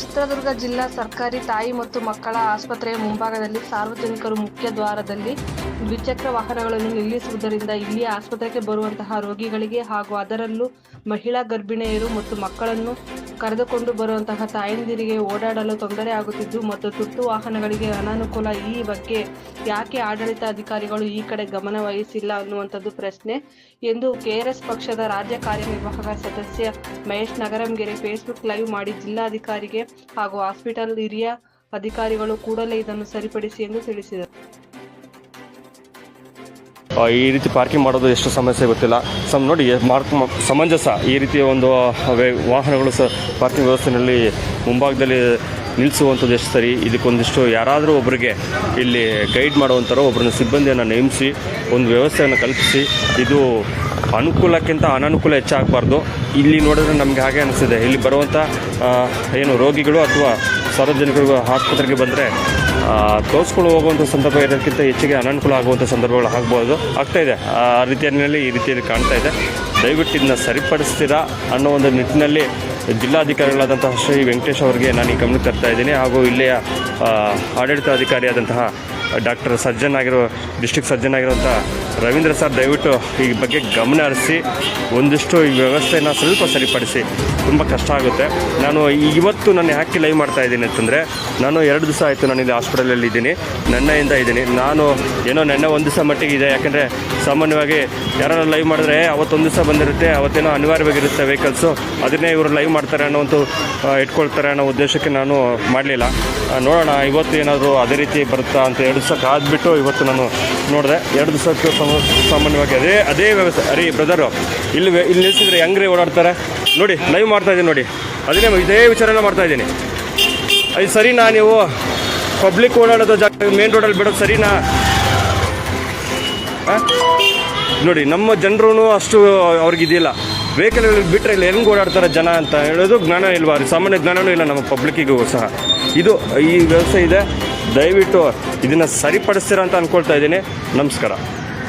ಚಿತ್ರದುರ್ಗ ಜಿಲ್ಲಾ ಸರ್ಕಾರಿ ತಾಯಿ ಮತ್ತು ಮಕ್ಕಳ ಆಸ್ಪತ್ರೆಯ ಮುಂಭಾಗದಲ್ಲಿ ಸಾರ್ವಜನಿಕರು ಮುಖ್ಯ ದ್ವಾರದಲ್ಲಿ ದ್ವಿಚಕ್ರ ವಾಹನಗಳನ್ನು ನಿಲ್ಲಿಸುವುದರಿಂದ ಇಲ್ಲಿ ಆಸ್ಪತ್ರೆಗೆ ಬರುವಂತಹ ರೋಗಿಗಳಿಗೆ ಹಾಗೂ ಅದರಲ್ಲೂ ಮಹಿಳಾ ಗರ್ಭಿಣಿಯರು ಮತ್ತು ಮಕ್ಕಳನ್ನು ಕರೆದುಕೊಂಡು ಬರುವಂತಹ ತಾಯಂದಿರಿಗೆ ಓಡಾಡಲು ತೊಂದರೆ ಆಗುತ್ತಿದ್ದು ಮತ್ತು ತುರ್ತು ವಾಹನಗಳಿಗೆ ಅನಾನುಕೂಲ ಈ ಬಗ್ಗೆ ಯಾಕೆ ಆಡಳಿತ ಅಧಿಕಾರಿಗಳು ಈ ಕಡೆ ಗಮನ ವಹಿಸಿಲ್ಲ ಅನ್ನುವಂಥದ್ದು ಪ್ರಶ್ನೆ ಎಂದು ಕೆಆರ್ಎಸ್ ಪಕ್ಷದ ರಾಜ್ಯ ಕಾರ್ಯನಿರ್ವಾಹಕ ಸದಸ್ಯ ಮಹೇಶ್ ನಗರಂಗೆರೆ ಫೇಸ್ಬುಕ್ ಲೈವ್ ಮಾಡಿ ಜಿಲ್ಲಾಧಿಕಾರಿಗೆ ಹಾಗೂ ಹಾಸ್ಪಿಟಲ್ ಹಿರಿಯ ಅಧಿಕಾರಿಗಳು ಕೂಡಲೇ ಇದನ್ನು ಸರಿಪಡಿಸಿ ಎಂದು ತಿಳಿಸಿದರು. ಈ ರೀತಿ ಪಾರ್ಕಿಂಗ್ ಮಾಡೋದು ಎಷ್ಟು ಸಮಸ್ಯೆ ಗೊತ್ತಿಲ್ಲ. ಸಮ್ ನೋಡಿ ಮಾರ್ಕ್ ಸಮಂಜಸ ಈ ರೀತಿಯ ಒಂದು ವಾಹನಗಳು ಸಹ ಪಾರ್ಕಿಂಗ್ ವ್ಯವಸ್ಥೆಯಲ್ಲಿ ಮುಂಭಾಗದಲ್ಲಿ ನಿಲ್ಲಿಸುವಂಥದ್ದು ಎಷ್ಟು ಸರಿ? ಇದಕ್ಕೊಂದಿಷ್ಟು ಯಾರಾದರೂ ಒಬ್ಬರಿಗೆ ಇಲ್ಲಿ ಗೈಡ್ ಮಾಡುವಂಥರೋ ಒಬ್ಬರನ್ನ ಸಿಬ್ಬಂದಿಯನ್ನು ನೇಮಿಸಿ, ಒಂದು ವ್ಯವಸ್ಥೆಯನ್ನು ಕಲ್ಪಿಸಿ, ಇದು ಅನುಕೂಲಕ್ಕಿಂತ ಅನನುಕೂಲ ಹೆಚ್ಚಾಗಬಾರ್ದು. ಇಲ್ಲಿ ನೋಡಿದ್ರೆ ನಮಗೆ ಹಾಗೆ ಅನಿಸಿದೆ ಇಲ್ಲಿ ಬರುವಂಥ ಏನು ರೋಗಿಗಳು ಅಥವಾ ಸಾರ್ವಜನಿಕರು ಆಸ್ಪತ್ರೆಗೆ ಬಂದರೆ ತೋರಿಸ್ಕೊಂಡು ಹೋಗುವಂಥ ಸಂದರ್ಭ ಇರೋದಕ್ಕಿಂತ ಹೆಚ್ಚಿಗೆ ಅನನುಕೂಲ ಆಗುವಂಥ ಸಂದರ್ಭಗಳು ಆಗ್ಬೋದು ಆಗ್ತಾಯಿದೆ ಆ ರೀತಿಯಲ್ಲಿ, ಈ ರೀತಿಯಲ್ಲಿ ಕಾಣ್ತಾ ಇದೆ. ದಯವಿಟ್ಟು ಇದನ್ನ ಸರಿಪಡಿಸ್ತೀರಾ ಅನ್ನೋ ಒಂದು ನಿಟ್ಟಿನಲ್ಲಿ ಜಿಲ್ಲಾಧಿಕಾರಿಗಳಾದಂತಹ ಶ್ರೀ ವೆಂಕಟೇಶ್ ಅವರಿಗೆ ನಾನು ಈ ಗಮನ ತರ್ತಾ ಇದ್ದೀನಿ. ಹಾಗೂ ಇಲ್ಲಿಯ ಆಡಳಿತಾಧಿಕಾರಿಯಾದಂತಹ ಡಾಕ್ಟರ್ ಸರ್ಜನ್ ಆಗಿರೋ ಡಿಸ್ಟಿಕ್ ಸರ್ಜನ್ ಆಗಿರುವಂಥ ರವೀಂದ್ರ ಸರ್, ದಯವಿಟ್ಟು ಈ ಬಗ್ಗೆ ಗಮನ ಹರಿಸಿ, ಒಂದಿಷ್ಟು ಈ ವ್ಯವಸ್ಥೆನ ಸ್ವಲ್ಪ ಸರಿಪಡಿಸಿ. ತುಂಬ ಕಷ್ಟ ಆಗುತ್ತೆ. ನಾನು ಇವತ್ತು ನಾನು ಯಾಕೆ ಲೈವ್ ಮಾಡ್ತಾ ಇದ್ದೀನಿ ಅಂತಂದರೆ, ನಾನು ಎರಡು ದಿವಸ ಆಯಿತು ನಾನು ಇಲ್ಲಿ ಹಾಸ್ಪಿಟಲಲ್ಲಿ ಇದ್ದೀನಿ. ನೆನ್ನೆಯಿಂದ ಇದ್ದೀನಿ. ನಾನು ಏನೋ ನೆನ್ನೆ ಒಂದು ದಿವಸ ಮಟ್ಟಿಗೆ ಇದೆ. ಯಾಕೆಂದರೆ ಸಾಮಾನ್ಯವಾಗಿ ಯಾರು ಲೈವ್ ಮಾಡಿದ್ರೆ ಅವತ್ತೊಂದು ದಿವಸ ಬಂದಿರುತ್ತೆ, ಅವತ್ತೇನೋ ಅನಿವಾರ್ಯವಾಗಿರುತ್ತೆ ವೆಹಿಕಲ್ಸು ಅದನ್ನೇ ಇವರು ಲೈವ್ ಮಾಡ್ತಾರೆ ಅನ್ನೋ ಒಂದು ಇಟ್ಕೊಳ್ತಾರೆ ಅನ್ನೋ ಉದ್ದೇಶಕ್ಕೆ ನಾನು ಮಾಡಲಿಲ್ಲ. ನೋಡೋಣ, ಇವತ್ತು ಏನಾದರೂ ಅದೇ ರೀತಿ ಬರುತ್ತಾ ಅಂತ ಎರಡು ದಿವಸ ಕಾದ್ಬಿಟ್ಟು ಇವತ್ತು ನಾನು ನೋಡಿದೆ. ಎರಡು ದಿವಸಕ್ಕೆ ಸಾಮಾನ್ಯವಾಗಿ ಅದೇ ಅದೇ ವ್ಯವಸ್ಥೆ. ಅರಿ ಬ್ರದರು ಇಲ್ಲಿ ಇಲ್ಲಿ ನಿಲ್ಸಿದ್ರೆ ಹೆಂಗ್ರೆ ಓಡಾಡ್ತಾರೆ? ನೋಡಿ ಲೈವ್ ಮಾಡ್ತಾ ಇದ್ದೀನಿ ನೋಡಿ. ಅದನ್ನೇ ಇದೇ ವಿಚಾರನ ಮಾಡ್ತಾ ಇದ್ದೀನಿ. ಅದು ಸರಿನಾ ನೀವು? ಪಬ್ಲಿಕ್ ಓಡಾಡೋದು ಜಾಗ ಮೇನ್ ರೋಡಲ್ಲಿ ಬಿಡೋದು ಸರಿನಾ? ನೋಡಿ, ನಮ್ಮ ಜನರೂ ಅಷ್ಟು ಅವ್ರಿಗಿದಿಲ್ಲ. ವೆಹಿಕಲ್ಗಳಿಗೆ ಬಿಟ್ಟರೆ ಇಲ್ಲಿ ಹೆಂಗೆ ಓಡಾಡ್ತಾರೆ ಜನ ಅಂತ ಹೇಳೋದು ಜ್ಞಾನ ಇಲ್ವಾ? ಸಾಮಾನ್ಯ ಜ್ಞಾನವೂ ಇಲ್ಲ ನಮ್ಮ ಪಬ್ಲಿಕ್ಕಿಗೂ ಸಹ. ಇದು ಈ ವ್ಯವಸ್ಥೆ ಇದೆ. ದಯವಿಟ್ಟು ಇದನ್ನು ಸರಿಪಡಿಸ್ತೀರಾ ಅಂತ ಅಂದ್ಕೊಳ್ತಾ ಇದ್ದೀನಿ. ನಮಸ್ಕಾರ.